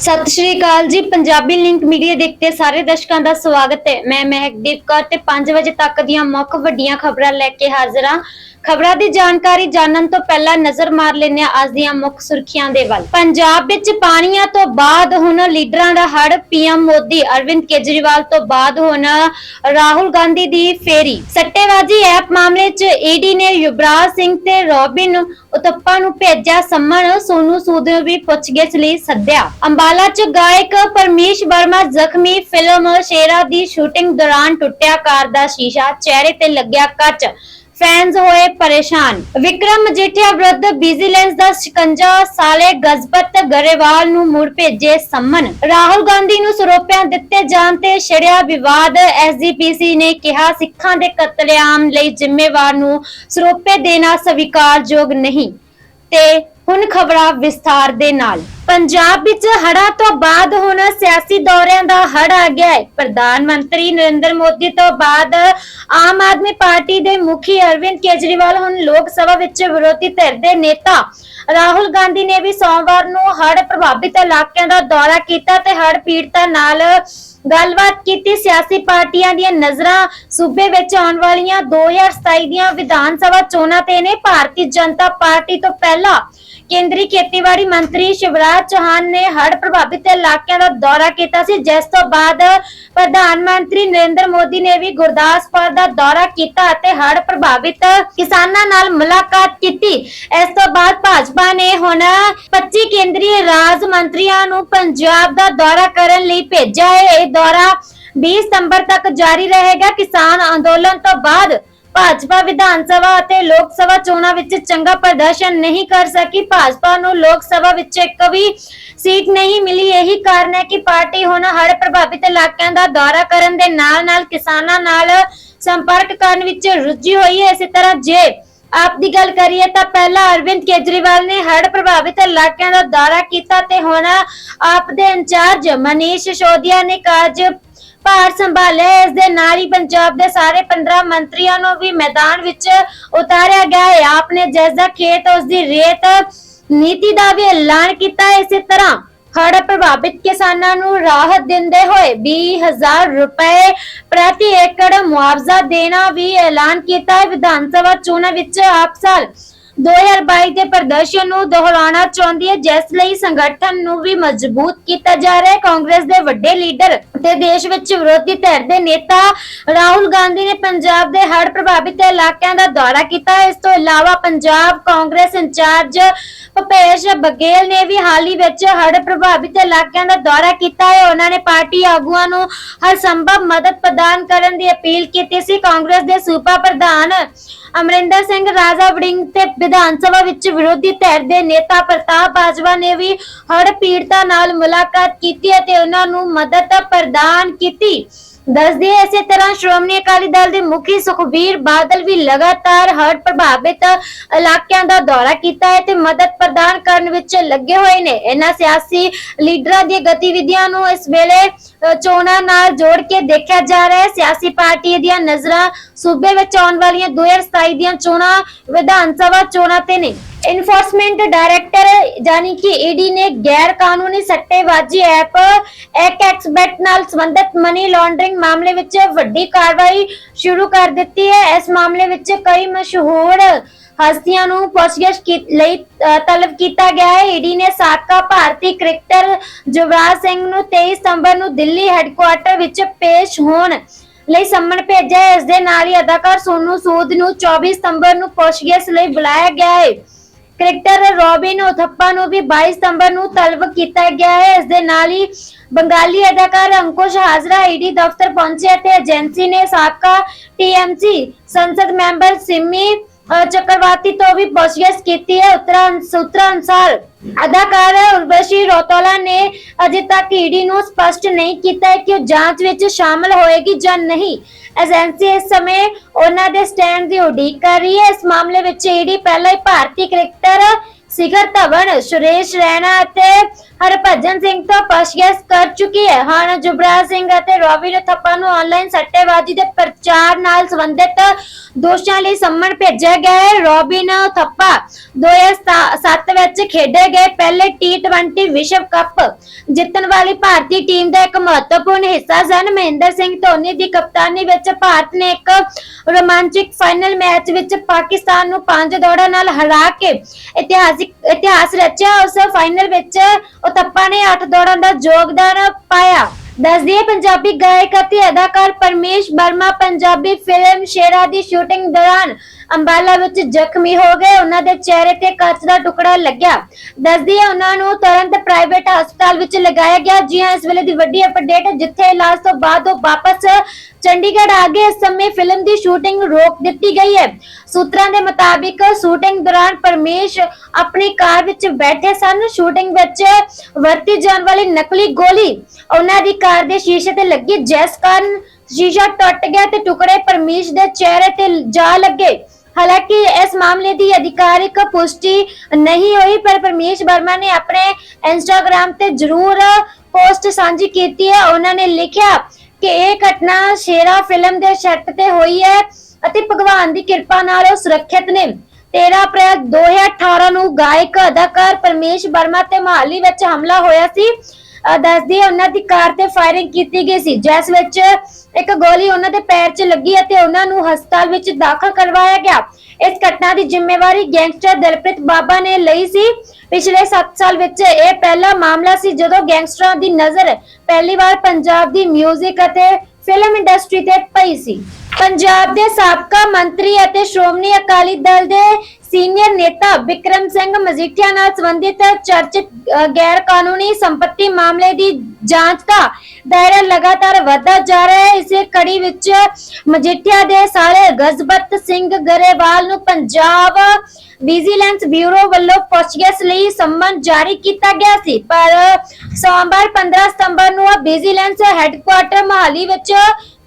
ਸਤਿ ਸ਼੍ਰੀ ਅਕਾਲ ਜੀ। Punjabi link media ਦੇਖਦੇ ਸਾਰੇ ਦਰਸ਼ਕਾਂ ਦਾ ਸਵਾਗਤ ਹੈ। ਮੈਂ ਮਹਿਕਦੀਪ ਕੌਰ ਤੇ 5 ਵਜੇ ਤੱਕ ਦੀਆਂ ਮੁੱਖ ਵੱਡੀਆਂ ਖਬਰਾਂ ਲੈ ਕੇ ਹਾਜ਼ਰ ਹਾਂ। ਖਬਰਾਂ ਦੀ ਜਾਣਕਾਰੀ ਜਾਣਨ ਤੋਂ ਪਹਿਲਾਂ ਨਜ਼ਰ ਮਾਰ ਲੈਂਦੇ ਹਾਂ ਅੱਜ ਦੀਆਂ ਮੁੱਖ ਸੁਰਖੀਆਂ ਦੇ ਵੱਲ। ਪੰਜਾਬ ਵਿੱਚ ਪਾਣੀਆਂ ਤੋਂ ਬਾਅਦ ਹੁਣ ਲੀਡਰਾਂ ਦਾ ਹੜ ਪੀਐਮ ਮੋਦੀ, ਅਰਵਿੰਦ ਕੇਜਰੀਵਾਲ ਤੋਂ ਬਾਅਦ ਹੁਣ ਰਾਹੁਲ ਗਾਂਧੀ ਦੀ ਫੇਰੀ। ਸੱਟੇਬਾਜ਼ੀ ਐਪ ਮਾਮਲੇ 'ਚ ਈਡੀ ਨੇ ਯੁਵਰਾਜ ਸਿੰਘ ਤੇ ਰੋਬਿਨ ਉਤੱਪਾ ਨੂੰ ਭੇਜਿਆ ਸੰਮਨ ਸੋਨੂ ਸੂਦ ਨੂੰ ਵੀ ਪੁੱਛਗਿੱਛ ਲਈ ਸੱਦਿਆ। ਅੰਬਾਲਾ 'ਚ ਗਾਇਕ ਪਰਮੇਸ਼ ਵਰਮਾ ਜ਼ਖਮੀ ਫਿਲਮ ਸ਼ੇਰਾ ਦੀ ਸ਼ੂਟਿੰਗ ਦੌਰਾਨ ਟੁੱਟਿਆ ਕਾਰ ਦਾ ਸ਼ੀਸ਼ਾ, ਚਿਹਰੇ ਤੇ ਲੱਗਿਆ ਕੱਚ। ਫੈਨਸ ਹੋਏ ਪਰੇਸ਼ਾਨ। ਵਿਕਰਮ ਮਜੀਠੀਆ ਵਿਰੁੱਧ ਵਿਜੀਲੈਂਸ ਦਾ ਸ਼ਿਕੰਜਾ, ਸਾਲੇ ਗਜ਼ਬਤ ਗਰੇਵਾਲ ਨੂੰ ਮੁੜ ਭੇਜੇ ਸੰਮਨ। ਰਾਹੁਲ ਗਾਂਧੀ ਨੂੰ ਸਰੋਪਿਆਂ ਦਿੱਤੇ ਜਾਣ ਤੇ ਛਿੜਿਆ ਵਿਵਾਦ ਐਸਜੀਪੀਸੀ ਨੇ ਕਿਹਾ, ਸਿੱਖਾਂ ਦੇ ਕਤਲੇਆਮ ਲਈ ਜ਼ਿੰਮੇਵਾਰ ਨੂੰ ਸਰੋਪੇ ਦੇਣਾ ਸਵੀਕਾਰਯੋਗ ਨਹੀਂ। ਤੇ ਹੁਣ ਖਬਰਾਂ ਵਿਸਥਾਰ ਦੇ ਨਾਲ। ਪੰਜਾਬ ਵਿੱਚ ਹੜ੍ਹਾਂ ਤੋਂ ਬਾਅਦ ਹੁਣ ਸਿਆਸੀ ਦੌਰਿਆਂ ਦਾ ਹੜ ਆ ਗਿਆ ਹੈ। ਪ੍ਰਧਾਨ ਮੰਤਰੀ ਨਰਿੰਦਰ ਮੋਦੀ ਤੋਂ ਬਾਅਦ ਆਮ ਆਦਮੀ ਪਾਰਟੀ ਦੇ ਮੁਖੀ ਅਰਵਿੰਦ ਕੇਜਰੀਵਾਲ ਹੁਣ ਲੋਕ ਸਭਾ ਵਿੱਚ ਵਿਰੋਧੀ ਧਿਰ ਦੇ ਨੇਤਾ ਰਾਹੁਲ ਗਾਂਧੀ ਨੇ ਵੀ ਸੋਮਵਾਰ ਨੂੰ ਹੜ ਪ੍ਰਭਾਵਿਤ ਇਲਾਕਿਆਂ ਦਾ ਦੌਰਾ ਕੀਤਾ ਤੇ ਹੜ ਪੀੜਤਾਂ ਨਾਲ ਗੱਲਬਾਤ ਕੀਤੀ। ਸਿਆਸੀ ਪਾਰਟੀਆਂ ਦੀਆਂ ਨਜ਼ਰਾਂ ਸੂਬੇ ਵਿੱਚ ਆਉਣ ਵਾਲੀਆਂ 2027 ਦੀਆਂ ਵਿਧਾਨ ਸਭਾ ਚੋਣਾਂ ਤੇ ਨੇ। ਭਾਰਤੀ ਜਨਤਾ ਪਾਰਟੀ ਤੋਂ ਪਹਿਲਾਂ ਕੇਂਦਰੀ ਖੇਤੀਬਾੜੀ ਮੰਤਰੀ ਸ਼ਿਵਰਾਜ ਚੌਹਾਨ ਨੇ ਹੜ੍ਹ ਪ੍ਰਭਾਵਿਤ ਇਲਾਕਿਆਂ ਦਾ ਦੌਰਾ ਕੀਤਾ ਸੀ, ਜਿਸ ਤੋਂ ਬਾਅਦ ਪ੍ਰਧਾਨ ਮੰਤਰੀ ਨਰਿੰਦਰ ਮੋਦੀ ਨੇ ਵੀ ਗੁਰਦਾਸਪੁਰ ਦਾ ਦੌਰਾ ਕੀਤਾ ਅਤੇ ਹੜ੍ਹ ਪ੍ਰਭਾਵਿਤ ਕਿਸਾਨਾਂ ਨਾਲ ਮੁਲਾਕਾਤ ਕੀਤੀ। ਇਸ ਤੋਂ ਬਾਅਦ ਭਾਜਪਾ ਨੇ ਹੁਣ 25 ਕੇਂਦਰੀ ਰਾਜ ਮੰਤਰੀਆਂ ਨੂੰ ਪੰਜਾਬ ਦਾ ਦੌਰਾ ਕਰਨ ਲਈ ਭੇਜਿਆ ਹੈ। ਇਹ ਦੌਰਾ 20 ਸਤੰਬਰ ਤੱਕ ਜਾਰੀ ਰਹੇਗਾ। ਕਿਸਾਨ ਅੰਦੋਲਨ ਤੋਂ ਬਾਅਦ ਭਾਜਪਾ ਵਿਧਾਨ ਸਭਾ ਅਤੇ ਲੋਕ ਸਭਾ ਚੋਣਾਂ ਵਿੱਚ ਚੰਗਾ ਪ੍ਰਦਰਸ਼ਨ ਨਹੀਂ ਕਰ ਸਕੀ। ਭਾਜਪਾ ਨੂੰ ਲੋਕ ਸਭਾ ਵਿੱਚ ਇੱਕ ਵੀ ਸੀਟ ਨਹੀਂ ਮਿਲੀ। ਇਹੀ ਕਾਰਨ ਹੈ ਕਿ ਪਾਰਟੀ ਹੁਣ ਹੜ੍ਹ ਪ੍ਰਭਾਵਿਤ ਇਲਾਕਿਆਂ ਦਾ ਦੌਰਾ ਕਰਨ ਦੇ ਨਾਲ-ਨਾਲ ਕਿਸਾਨਾਂ ਨਾਲ ਸੰਪਰਕ ਕਰਨ ਵਿੱਚ ਰੁੱਝੀ ਹੋਈ ਹੈ। ਇਸੇ ਤਰ੍ਹਾਂ ਜੇ ਆਪ ਦੀ ਗੱਲ ਕਰੀਏ ਤਾਂ ਪਹਿਲਾਂ ਅਰਵਿੰਦ ਕੇਜਰੀਵਾਲ ਨੇ ਹੜ੍ਹ ਪ੍ਰਭਾਵਿਤ ਇਲਾਕਿਆਂ ਦਾ ਦੌਰਾ ਕੀਤਾ ਤੇ ਹੁਣ ਆਪ ਦੇ ਇੰਚਾਰਜ ਮਨੀਸ਼ ਸਿਸੋਦੀਆ ਨੇ ਕਾਰਜ ਭਾਰ ਸੰਭਾਲਿਆ ਇਸ ਦੇ ਨਾਲ ਹੀ ਪੰਜਾਬ ਦੇ ਸਾਰੇ 15 ਮੰਤਰੀਆਂ ਨੂੰ ਵੀ ਮੈਦਾਨ ਵਿੱਚ ਉਤਾਰਿਆ ਗਿਆ ਹੈ। ਆਪ ਜਿਸ ਦਾ ਖੇਤ, ਉਸ ਦੀ ਰੇਤ ਨੀਤੀ ਦਾ ਵੀ ਐਲਾਨ ਕੀਤਾ ਇਸੇ ਤਰ੍ਹਾਂ ਹੜ੍ਹ ਪ੍ਰਭਾਵਿਤ ਕਿਸਾਨਾਂ ਨੂੰ ਰਾਹਤ ਦਿੰਦੇ ਹੋਏ 20000 ਰੁਪਏ ਪ੍ਰਤੀ ਏਕੜ ਮੁਆਵਜ਼ਾ ਦੇਣਾ ਵੀ ਐਲਾਨ ਕੀਤਾ ਹੈ। ਵਿਧਾਨ ਸਭਾ ਚੋਣਾਂ ਵਿੱਚ ਆਪ ਸਾਲ 2022 ਦੇ ਪ੍ਰਦਰਸ਼ਨ ਨੂੰ ਦੁਹਰਾਉਣਾ ਚਾਹੁੰਦੀ ਹੈ, ਜਿਸ ਲਈ ਸੰਗਠਨ ਨੂੰ ਵੀ ਮਜ਼ਬੂਤ ਕੀਤਾ ਜਾ ਰਿਹਾ ਹੈ। ਕਾਂਗਰਸ ਦੇ ਵੱਡੇ ਲੀਡਰ ਤੇ ਦੇਸ਼ ਵਿੱਚ ਵਿਰੋਧੀ ਧਿਰ ਦੇ ਨੇਤਾ ਰਾਹੁਲ ਗਾਂਧੀ ਨੇ ਪੰਜਾਬ ਦੇ ਹੜ੍ਹ ਪ੍ਰਭਾਵਿਤ ਇਲਾਕਿਆਂ ਦਾ ਦੌਰਾ ਕੀਤਾ। ਇਸ ਤੋਂ ਇਲਾਵਾ ਪੰਜਾਬ ਕਾਂਗਰਸ ਇੰਚਾਰਜ ਭੁਪੇਸ਼ ਬਘੇਲ ਨੇ ਵੀ ਹਾਲ ਹੀ ਵਿੱਚ ਹੜ੍ਹ ਪ੍ਰਭਾਵਿਤ ਇਲਾਕਿਆਂ ਦਾ ਦੌਰਾ ਕੀਤਾ ਹੈ। ਉਹਨਾਂ ਨੇ ਪਾਰਟੀ ਆਗੂਆਂ ਨੂੰ ਹਰ ਸੰਭਵ ਮਦਦ ਪ੍ਰਦਾਨ ਕਰਨ ਦੀ ਅਪੀਲ ਕੀਤੀ ਸੀ। ਕਾਂਗਰਸ ਦੇ ਸੂਬਾ ਪ੍ਰਧਾਨ ਅਮਰਿੰਦਰ ਸਿੰਘ ਰਾਜਾ ਵੜਿੰਗ ਤੇ ਵਿਧਾਨ ਸਭਾ ਵਿੱਚ ਵਿਰੋਧੀ ਧਿਰ ਦੇ ਨੇਤਾ ਪ੍ਰਤਾਪ ਬਾਜਵਾ ਨੇ ਵੀ ਹੜ੍ਹ ਪੀੜਤਾਂ ਨਾਲ ਮੁਲਾਕਾਤ ਕੀਤੀ ਅਤੇ ਉਹਨਾਂ ਨੂੰ ਮਦਦ ਪ੍ਰਦਾਨ ਕੀਤੀ। ਦੱਸਦੀ ਇਸੇ ਤਰ੍ਹਾਂ ਸ਼੍ਰੋਮਣੀ ਅਕਾਲੀ ਦਲ ਦੇ ਮੁਖੀ ਸੁਖਬੀਰ ਬਾਦਲ ਵੀ ਲਗਾਤਾਰ ਹੜ੍ਹ ਪ੍ਰਭਾਵਿਤ ਇਲਾਕਿਆਂ ਦਾ ਦੌਰਾ ਕੀਤਾ ਹੈ ਤੇ ਮਦਦ ਪ੍ਰਦਾਨ ਕਰਨ ਵਿੱਚ ਲੱਗੇ ਹੋਏ ਨੇ। ਇਹਨਾਂ ਸਿਆਸੀ ਲੀਡਰਾਂ ਦੀਆਂ ਗਤੀਵਿਧੀਆਂ ਨੂੰ ਇਸ ਵੇਲੇ ਚੋਣਾਂ ਨਾਲ ਜੋੜ ਕੇ ਦੇਖਿਆ ਜਾ ਰਿਹਾ ਹੈ। ਸਿਆਸੀ ਪਾਰਟੀ ਦੀਆਂ ਨਜ਼ਰਾਂ ਸੂਬੇ ਵਿੱਚ ਆਉਣ ਵਾਲੀਆਂ 2027 ਦੀਆਂ ਚੋਣਾਂ, ਵਿਧਾਨ ਸਭਾ ਚੋਣਾਂ ਤੇ ਨੇ। ਇਨਫੋਰਸਮੈਂਟ ਡਾਇਰੈਕਟਰ ਜਾਨੀ ਕਿ ਈਡੀ ਨੇ ਗੈਰ ਕਾਨੂੰਨੀ ਸੱਟੇਬਾਜ਼ੀ ਐਪ ਐਕਐਕਸਬੈਟ ਨਾਲ ਸੰਬੰਧਿਤ ਮਨੀ ਲਾਂਡਰਿੰਗ ਮਾਮਲੇ ਵਿੱਚ ਵੱਡੀ ਕਾਰਵਾਈ ਸ਼ੁਰੂ ਕਰ ਦਿੱਤੀ ਹੈ। ਇਸ ਮਾਮਲੇ ਵਿੱਚ ਕਈ ਮਸ਼ਹੂਰ ਹਸਤੀਆਂ ਨੂੰ ਪੁੱਛਗਿੱਛ ਲਈ ਤਲਬ ਕੀਤਾ ਗਿਆ ਹੈ। ਈਡੀ ਨੇ ਸਾਬਕਾ ਭਾਰਤੀ ਕ੍ਰਿਕਟਰ ਯੁਵਰਾਜ ਸਿੰਘ ਨੂੰ 23 ਸਤੰਬਰ ਨੂੰ ਦਿੱਲੀ ਹੈੱਡਕੁਆਰਟਰ ਵਿੱਚ ਪੇਸ਼ ਹੋਣ ਲਈ ਸੰਮਨ ਭੇਜਿਆ ਇਸ ਦੇ ਨਾਲ ਹੀ ਅਦਾਕਾਰ ਸੋਨੂ ਸੂਦ ਨੂੰ 24 ਸਤੰਬਰ ਨੂੰ ਪੁੱਛਗਿੱਛ ਲਈ ਬੁਲਾਇਆ ਗਿਆ ਹੈ। ਕ੍ਰਿਕਟਰ ਰੋਬਿਨ ਉਥੱਪਾ ਨੂੰ ਵੀ 22 ਸਤੰਬਰ ਨੂੰ ਤਲਬ ਕੀਤਾ ਗਿਆ ਹੈ। ਇਸ ਦੇ ਨਾਲ ਹੀ ਬੰਗਾਲੀ ਅਦਾਕਾਰ ਅੰਕੁਸ਼ ਹਾਜ਼ਰਾ ਈਡੀ ਦਫ਼ਤਰ ਪਹੁੰਚੇ ਤੇ ਏਜੰਸੀ ਨੇ ਸਾਬਕਾ ਟੀਐਮਸੀ ਸੰਸਦ ਮੈਂਬਰ ਸਿਮੀ ਅ, ਚੱਕਰਵਾਤੀ ਤੋਂ ਵੀ ਪੁੱਛਗਿੱਛ ਕੀਤੀ ਹੈ। ਉਤਰਾਂ ਸੂਤਰਾਂ ਅਨੁਸਾਰ ਅਦਾਕਾਰ ਉਰਵਸ਼ੀ ਰੋਤੋਲਾ ਨੇ ਅਜੇ ਨੂੰ ਸਪਸ਼ਟ ਨਹੀਂ ਕੀਤਾ ਹੈ ਕਿ ਉਹ ਜਾਂਚ ਵਿੱਚ ਸ਼ਾਮਲ ਹੋਏਗੀ ਜਾਂ ਨਹੀਂ। ਏਜੰਸੀ ਇਸ ਸਮੇਂ ਉਹਨਾਂ ਦੇ ਸਟੈਂਡ ਦੀ ਉਡੀਕ ਕਰ ਰਹੀ ਹੈ। ਇਸ ਮਾਮਲੇ ਵਿੱਚ ਈਡੀ ਪਹਿਲਾਂ ਹੀ ਭਾਰਤੀ ਕ੍ਰਿਕਟਰ ਸਿਖਰ ਧਵਨ ਸੁਰੇਸ਼ ਰੈਣਾ ਅਤੇ ਹਰਭਜਨ ਸਿੰਘ ਤੋਂ ਪੁੱਛਗਿੱਛ ਕਰ ਚੁੱਕੀ ਹੈ। ਹੁਣ ਜੁਬਰਾਜ ਸਿੰਘ ਅਤੇ ਰੋਬਿਨ ਥੱਪਾ ਨੂੰ ਆਨਲਾਈਨ ਸੱਟੇਬਾਜ਼ੀ ਦੇ ਪ੍ਰਚਾਰ ਨਾਲ ਸੰਬੰਧਿਤ ਦੋਸ਼ਾਂ ਲਈ ਸੰਮਨ ਭੇਜਿਆ ਗਿਆ ਹੈ। ਰੋਬਿਨ ਥੱਪਾ 2007 ਵਿੱਚ ਖੇਡੇ ਗਏ ਪਹਿਲੇ T20 ਵਿਸ਼ਵ ਕੱਪ ਜਿੱਤਣ ਵਾਲੀ ਭਾਰਤੀ ਟੀਮ ਦਾ ਇੱਕ ਮਹੱਤਵਪੂਰਨ ਹਿੱਸਾ ਸਨ। ਮਹਿੰਦਰ ਸਿੰਘ ਧੋਨੀ ਦੀ ਕਪਤਾਨੀ ਵਿੱਚ ਭਾਰਤ ਨੇ ਇੱਕ ਰੋਮਾਂਚਕ ਫਾਈਨਲ ਮੈਚ ਵਿੱਚ ਪਾਕਿਸਤਾਨ ਨੂੰ ਪੰਜ ਦੌੜਾਂ ਨਾਲ ਹਰਾ ਕੇ ਇਤਿਹਾਸਿਕ, ਇਤਿਹਾਸ ਰਚਿਆ। ਉਸ ਫਾਈਨਲ ਵਿੱਚ ਉਤੱਪਾ ਨੇ 8 ਦੌੜਾਂ ਦਾ ਯੋਗਦਾਨ ਪਾਇਆ। ਦੱਸਦੀ ਪੰਜਾਬੀ ਗਾਇਕ ਅਤੇ ਅਦਾਕਾਰ ਪਰਮੇਸ਼ ਵਰਮਾ ਪੰਜਾਬੀ ਫਿਲਮ ਸ਼ੇਰਾ ਦੀ ਸ਼ੂਟਿੰਗ ਦੌਰਾਨ ਅੰਬਾਲਾ ਵਿੱਚ ਜ਼ਖਮੀ ਹੋ ਗਏ। ਉਹਨਾਂ ਦੇ ਚਿਹਰੇ ਤੇ ਕੱਚ ਦਾ ਟੁਕੜਾ ਲੱਗਿਆ। ਦੱਸਦੀ ਹੈ, ਉਹਨਾਂ ਨੂੰ ਤੁਰੰਤ ਪ੍ਰਾਈਵੇਟ ਹਸਪਤਾਲ ਵਿੱਚ ਲਗਾਇਆ ਗਿਆ ਜੀ ਹਾਂ ਇਸ ਵੇਲੇ ਦੀ ਵੱਡੀ ਅਪਡੇਟ, ਜਿੱਥੇ ਇਲਾਜ ਤੋਂ ਬਾਅਦ ਉਹ ਵਾਪਸ ਚੰਡੀਗੜ੍ਹ ਆ ਗਏ। ਇਸ ਸਮੇਂ ਫਿਲਮ ਦੀ ਸ਼ੂਟਿੰਗ ਰੋਕ ਦਿੱਤੀ ਗਈ ਹੈ। ਸੂਤਰਾਂ ਦੇ ਮੁਤਾਬਿਕ ਸ਼ੂਟਿੰਗ ਦੌਰਾਨ ਪਰਮੇਸ਼ ਆਪਣੀ ਕਾਰ ਵਿੱਚ ਬੈਠੇ ਸਨ। ਸ਼ੂਟਿੰਗ ਵਿੱਚ ਵਰਤੀ ਜਾਣ ਵਾਲੀ ਨਕਲੀ ਗੋਲੀ ਉਹਨਾਂ ਦੀ ਕਾਰ ਦੇ ਸ਼ੀਸ਼ੇ ਤੇ ਲੱਗੀ। ਜਿਸ ਕਾਰਨ ਸ਼ੀਸ਼ਾ ਟੁੱਟ ਗਿਆ ਤੇ ਟੁਕੜੇ ਪਰਮੇਸ਼ ਦੇ ਚਿਹਰੇ ਤੇ ਜਾ ਲੱਗੇ। ਹਾਲਾਂਕਿ ਇਸ ਮਾਮਲੇ ਦੀ ਅਧਿਕਾਰਿਕ ਪੁਸ਼ਟੀ ਨਹੀਂ ਹੋਈ, ਪਰ ਪਰਮੇਸ਼ ਵਰਮਾ ਨੇ ਆਪਣੇ ਇੰਸਟਾਗ੍ਰam ਤੇ ਜ਼ਰੂਰ ਪੋਸਟ ਸਾਂਝੀ ਕੀਤੀ ਹੈ। ਉਹਨਾਂ ਨੇ ਲਿਖਿਆ ਕਿ ਇਹ ਘਟਨਾ ਸ਼ੇਰਾ ਫਿਲਮ ਦੇ ਸੈੱਟ ਤੇ ਹੋਈ ਹੈ ਅਤੇ ਭਗਵਾਨ ਦੀ ਕਿਰਪਾ ਨਾਲ ਉਹ ਸੁਰੱਖਿਅਤ ਨੇ। 13 ਅਪ੍ਰੈਲ 2018 ਨੂੰ ਗਾਇਕ ਅਦਾਕਾਰ ਪਰਮੇਸ਼ ਵਰਮਾ ਤੇ ਮਹਾਲੀ ਵਿੱਚ ਹਮਲਾ ਹੋਇਆ ਸੀ। ਦੱਸਦੀ ਹੈ, ਉਹਨਾਂ ਦੀ ਕਾਰ ਤੇ ਫਾਇਰਿੰਗ ਕੀਤੀ ਗਈ ਸੀ, ਜਿਸ ਵਿੱਚ ਇੱਕ ਗੋਲੀ ਉਹਨਾਂ ਦੇ ਪੈਰ 'ਚ ਲੱਗੀ ਅਤੇ ਉਹਨਾਂ ਨੂੰ ਹਸਪਤਾਲ ਵਿੱਚ ਦਾਖਲ ਕਰਵਾਇਆ ਗਿਆ। ਇਸ ਘਟਨਾ ਦੀ ਜ਼ਿੰਮੇਵਾਰੀ ਗੈਂਗਸਟਰ ਦਲਪ੍ਰੀਤ ਬਾਬਾ ਨੇ ਲਈ ਸੀ। ਪਿਛਲੇ 7 ਸਾਲ ਵਿੱਚ ਇਹ ਪਹਿਲਾ ਮਾਮਲਾ ਸੀ, ਜਦੋਂ ਗੈਂਗਸਟਰਾਂ ਦੀ ਨਜ਼ਰ ਪਹਿਲੀ ਵਾਰ ਪੰਜਾਬ ਦੀ 뮤직 ਅਤੇ ਫਿਲਮ ਇੰਡਸਟਰੀ ਤੇ ਪਈ ਸੀ। ਪੰਜਾਬ ਦੇ ਸਾਬਕਾ ਮੰਤਰੀ ਅਤੇ ਸ਼੍ਰੋਮਣੀ ਅਕਾਲੀ ਦਲ ਦੇ ਸੀਨੀਅਰ ਨੇਤਾ ਵਿਕਰਮ ਸਿੰਘ ਮਜੀਠੀਆ ਨਾਲ ਸੰਬੰਧਿਤ ਚਰਚਿਤ ਗੈਰ ਕਾਨੂੰਨੀ ਸੰਪત્ਤੀ ਮਾਮਲੇ ਦੀ ਜਾਂਚ ਦਾ ਦਾਇਰਾ ਲਗਾਤਾਰ ਵਧਦਾ ਜਾ ਰਿਹਾ ਹੈ। ਇਸੇ ਕੜੀ ਵਿੱਚ ਮਜੀਠੀਆ ਦੇ ਸਾਰੇ ਗਜ਼ਬਤ ਸਿੰਘ ਗਰੇਵਾਲ ਨੂੰ ਪੰਜਾਬ ਵਿਜੀਲੈਂਸ ਬਿਊਰੋ ਵੱਲੋਂ ਪੁੱਛਗਿੱਛ ਲਈ ਸੰਮਨ ਜਾਰੀ ਕੀਤਾ ਗਿਆ ਸੀ। ਪਰ ਸੋਮਵਾਰ 15 ਸਤੰਬਰ ਨੂੰ ਵਿਜੀਲੈਂਸ ਹੈੱਡਕੁਆਰਟਰ ਮਹਾਲੀ ਵਿੱਚ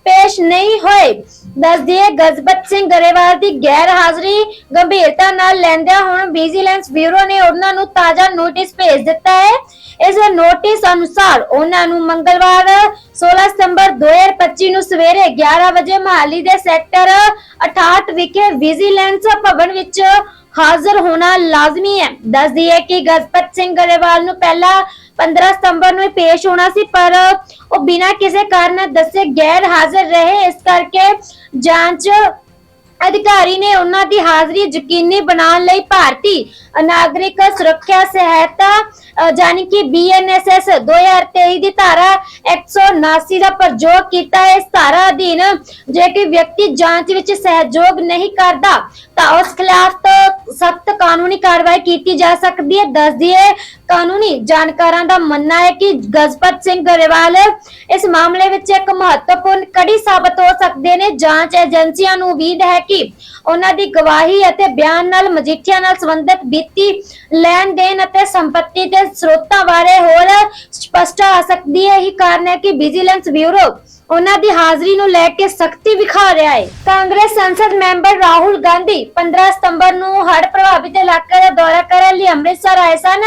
ਪੇਸ਼ ਨਹੀਂ ਹੋਏ। ਦੱਸਦੀਏ ਗਜ਼ਬਤ ਸਿੰਘ ਗਰੇਵਾਲ ਦੀ ਗੈਰ ਹਾਜ਼ਰੀ ਗੰਭੀਰਤਾ ਨਾਲ ਲੈਂਦਿਆਂ ਹੁਣ ਵਿਜੀਲੈਂਸ ਬਿਊਰੋ ਨੇ ਉਹਨਾਂ ਨੂੰ ਤਾਜ਼ਾ ਨੋਟਿਸ ਭੇਜ ਦਿੱਤਾ ਹੈ। ਇਸ ਨੋਟਿਸ ਅਨੁਸਾਰ ਉਹਨਾਂ ਨੂੰ ਮੰਗਲਵਾਰ 16 ਸਤੰਬਰ 2025 ਨੂੰ ਸਵੇਰੇ 11 ਵਜੇ ਮਹਾਲੀ ਦੇ ਸੈਕਟਰ 68 ਵਿਖੇ ਵਿਜੀਲੈਂਸ ਭਵਨ ਵਿੱਚ ਹਾਜ਼ਰ ਹੋਣਾ ਲਾਜ਼ਮੀ ਹੈ। ਦੱਸਦੀ ਹੈ ਕਿ ਗਜਪਤ ਸਿੰਘ ਗਰੇਵਾਲ ਨੂੰ ਪਹਿਲਾਂ 15 ਸਤੰਬਰ ਨੂੰ ਪੇਸ਼ ਹੋਣਾ ਸੀ ਪਰ ਉਹ ਬਿਨਾਂ ਕਿਸੇ ਕਾਰਨ ਦੱਸੇ ਗੈਰ ਹਾਜ਼ਰ ਰਹੇ। ਇਸ ਕਰਕੇ ਜਾਂਚ ਅਧਿਕਾਰੀ ਨੇ ਉਹਨਾਂ ਦੀ ਹਾਜ਼ਰੀ ਯਕੀਨੀ ਬਣਾਉਣ ਲਈ ਭਾਰਤੀ ਨਾਗਰਿਕ ਸੁਰੱਖਿਆ ਸਹਾਇਤਾ ਅ, ਜਾਣੀ ਕਿ ਬੀਐਨਐਸਐਸ 2023 ਦੀ ਧਾਰਾ 179 ਦਾ ਪ੍ਰਯੋਗ ਕੀਤਾ। ਹੈ ਇਸ ਧਾਰਾ ਅਧੀਨ ਜੇ ਕੋਈ ਵਿਅਕਤੀ ਜਾਂਚ ਵਿੱਚ ਸਹਿਯੋਗ ਨਹੀਂ ਕਰਦਾ ਤਾਂ ਉਸ ਖਿਲਾਫ ਸਖਤ ਕਾਨੂੰਨੀ ਕਾਰਵਾਈ ਕੀਤੀ ਜਾ ਸਕਦੀ ਹੈ। ਦੱਸਦੀ ਹੈ ਕਾਨੂੰਨੀ ਜਾਣਕਾਰਾਂ ਦਾ ਮੰਨਣਾ ਹੈ ਕਿ ਗਜਪਤ ਸਿੰਘ ਗਰੇਵਾਲ ਇਸ ਮਾਮਲੇ ਵਿੱਚ ਇੱਕ ਮਹੱਤਵਪੂਰਨ ਕੜੀ ਸਾਬਤ ਹੋ ਸਕਦੇ ਨੇ। ਜਾਂਚ ਏਜੰਸੀਆਂ ਨੂੰ ਉਮੀਦ ਹੈ ਕਿ ਉਹਨਾਂ ਦੀ ਗਵਾਹੀ ਅਤੇ ਬਿਆਨ ਨਾਲ ਮਜੀਠੀਆ ਨਾਲ ਸੰਬੰਧਿਤ ਵਿੱਤੀ ਲੈਣ ਦੇਣ ਅਤੇ ਸੰਪત્ਤੀ ਦੇ ਸਰੋਤਾਂ ਬਾਰੇ ਹੋਰ ਸਪਸ਼ਟ ਆ ਸਕਦੀ ਹੈ। ਇਹੀ ਕਾਰਨ ਹੈ ਕਿ ਵਿਜੀਲੈਂਸ ਬਿਊਰੋ ਉਹਨਾਂ ਦੀ ਹਾਜ਼ਰੀ ਨੂੰ ਲੈ ਕੇ ਸਖਤੀ ਵਿਖਾ ਰਿਹਾ ਹੈ। ਕਾਂਗਰਸ ਸੰਸਦ ਮੈਂਬਰ ਰਾਹੁਲ ਗਾਂਧੀ 15 ਸਤੰਬਰ ਨੂੰ ਹੜ੍ਹ ਪ੍ਰਭਾਵਿਤ ਇਲਾਕੇ ਦਾ ਦੌਰਾ ਕਰਨ ਲਈ ਅੰਮ੍ਰਿਤਸਰ ਆਏ ਸਨ।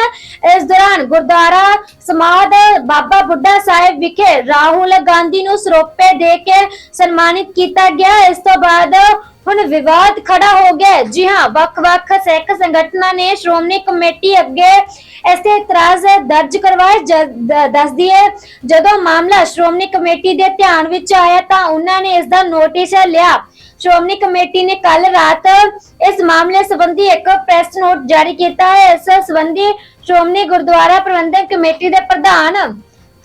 ਇਸ ਦੌਰਾਨ ਗੁਰਦੁਆਰਾ ਸਮਾਧ ਬਾਬਾ ਬੁੱਢਾ ਸਾਹਿਬ ਵਿਖੇ ਰਾਹੁਲ ਗਾਂਧੀ ਨੂੰ ਸਰੋਪੇ ਦੇ ਕੇ ਸਨਮਾਨਿਤ ਕੀਤਾ ਗਿਆ। ਇਸ ਤੋਂ ਬਾਅਦ ਹੁਣ ਵਿਵਾਦ ਖੜਾ ਹੋ ਗਿਆ ਜੀ ਹਾਂ, ਵੱਖ-ਵੱਖ ਸਿੱਖ ਸੰਗਠਨਾਂ ਨੇ ਸ਼੍ਰੋਮਣੀ ਕਮੇਟੀ ਅੱਗੇ ਐਸੇ ਇਤਰਾਜ਼ ਦਰਜ ਕਰਵਾਏ। ਦੱਸਦੀ ਹੈ, ਜਦੋਂ ਮਾਮਲਾ ਸ਼੍ਰੋਮਣੀ ਕਮੇਟੀ ਦੇ ਧਿਆਨ ਵਿੱਚ ਆਇਆ ਤਾਂ ਉਹਨਾਂ ਨੇ ਇਸ ਦਾ ਨੋਟਿਸ ਲਿਆ। ਸ਼੍ਰੋਮਣੀ ਕਮੇਟੀ ਨੇ ਕੱਲ ਰਾਤ ਇਸ ਮਾਮਲੇ ਸੰਬੰਧੀ ਇੱਕ ਪ੍ਰੈਸ ਨੋਟ ਜਾਰੀ ਕੀਤਾ ਹੈ। ਇਸ ਸੰਬੰਧੀ ਸ਼੍ਰੋਮਣੀ ਗੁਰਦੁਆਰਾ ਪ੍ਰਬੰਧਕ ਕਮੇਟੀ ਦੇ ਪ੍ਰਧਾਨ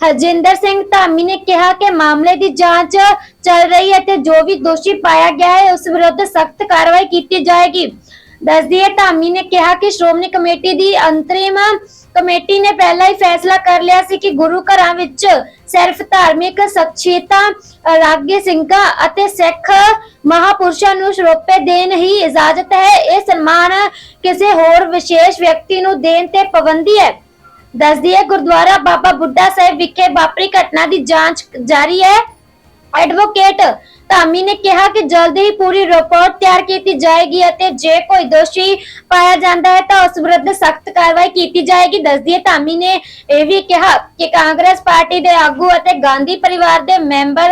ਹਰਜਿੰਦਰ ਸਿੰਘ ਧਾਮੀ ਨੇ ਕਿਹਾ ਕਿ ਮਾਮਲੇ ਦੀ ਜਾਂਚ ਚੱਲ ਰਹੀ ਹੈ ਤੇ ਜੋ ਵੀ ਦੋਸ਼ੀ ਪਾਇਆ ਗਿਆ ਹੈ, ਉਸ ਵਿਰੁੱਧ ਸਖਤ ਕਾਰਵਾਈ ਕੀਤੀ ਜਾਏਗੀ। ਦੱਸਦੀ ਧਾਮੀ ਨੇ ਕਿਹਾ ਕਿ ਸ਼੍ਰੋਮਣੀ ਕਮੇਟੀ ਦੀ ਅੰਤਰਿਮ ਕਮੇਟੀ ਨੇ ਪਹਿਲਾਂ ਹੀ ਫੈਸਲਾ ਕਰ ਲਿਆ ਸੀ ਕਿ ਗੁਰੂ ਘਰਾਂ ਵਿੱਚ ਸਿਰਫ ਧਾਰਮਿਕ ਸ਼ਖਸੀਅਤਾਂ, ਰਾਗੀ ਸਿੰਘਾਂ ਅਤੇ ਸਿੱਖ ਮਹਾਪੁਰਸ਼ਾਂ ਨੂੰ ਸ਼ਰੋਪੇ ਦੇਣ ਹੀ ਇਜਾਜ਼ਤ ਹੈ। ਇਹ ਸਨਮਾਨ ਕਿਸੇ ਹੋਰ ਵਿਸ਼ੇਸ਼ ਵਿਅਕਤੀ ਨੂੰ ਦੇਣ ਤੇ ਪਾਬੰਦੀ ਹੈ। ਦੱਸਦੀ ਹੈ ਗੁਰਦੁਆਰਾ ਬਾਬਾ ਬੁੱਢਾ ਸਾਹਿਬ ਵਿਖੇ ਵਾਪਰੀ ਘਟਨਾ ਦੀ ਜਾਂਚ ਜਾਰੀ ਹੈ। ਐਡਵੋਕੇਟ ਧਾਮੀ ਨੇ ਕਿਹਾ ਕਿ ਜਲਦ ਹੀ ਪੂਰੀ ਰਿਪੋਰਟ ਤਿਆਰ ਕੀਤੀ ਜਾਏਗੀ ਅਤੇ ਜੇ ਕੋਈ ਦੋਸ਼ੀ ਪਾਇਆ ਜਾਂਦਾ ਹੈ ਤਾਂ ਉਸ ਵਿਰੁੱਧ ਸਖਤ ਕਾਰਵਾਈ ਕੀਤੀ ਜਾਏਗੀ। ਦੱਸਦੀ ਹੈ, ਧਾਮੀ ਨੇ ਇਹ ਵੀ ਕਿਹਾ ਕਿ ਕਾਂਗਰਸ ਪਾਰਟੀ ਦੇ ਆਗੂ ਅਤੇ ਗਾਂਧੀ ਪਰਿਵਾਰ ਦੇ ਮੈਂਬਰ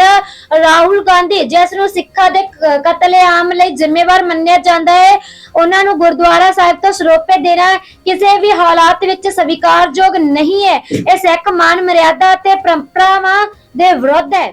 ਰਾਹੁਲ ਗਾਂਧੀ, ਜਿਸ ਨੂੰ ਸਿੱਖਾਂ ਦੇ ਕ- ਕਤਲੇਆਮ ਲਈ ਜ਼ਿੰਮੇਵਾਰ ਮੰਨਿਆ ਜਾਂਦਾ ਹੈ, ਉਹਨਾਂ ਨੂੰ ਗੁਰਦੁਆਰਾ ਸਾਹਿਬ ਤੋਂ ਸਰੋਪੇ ਦੇਣਾ ਕਿਸੇ ਵੀ ਹਾਲਾਤ ਵਿੱਚ ਸਵੀਕਾਰਯੋਗ ਨਹੀਂ ਹੈ। ਇਹ ਸਿੱਖ ਮਾਨ ਮਰਿਆਦਾ ਅਤੇ ਪਰੰਪਰਾਵਾਂ ਦੇ ਵਿਰੁੱਧ ਹੈ।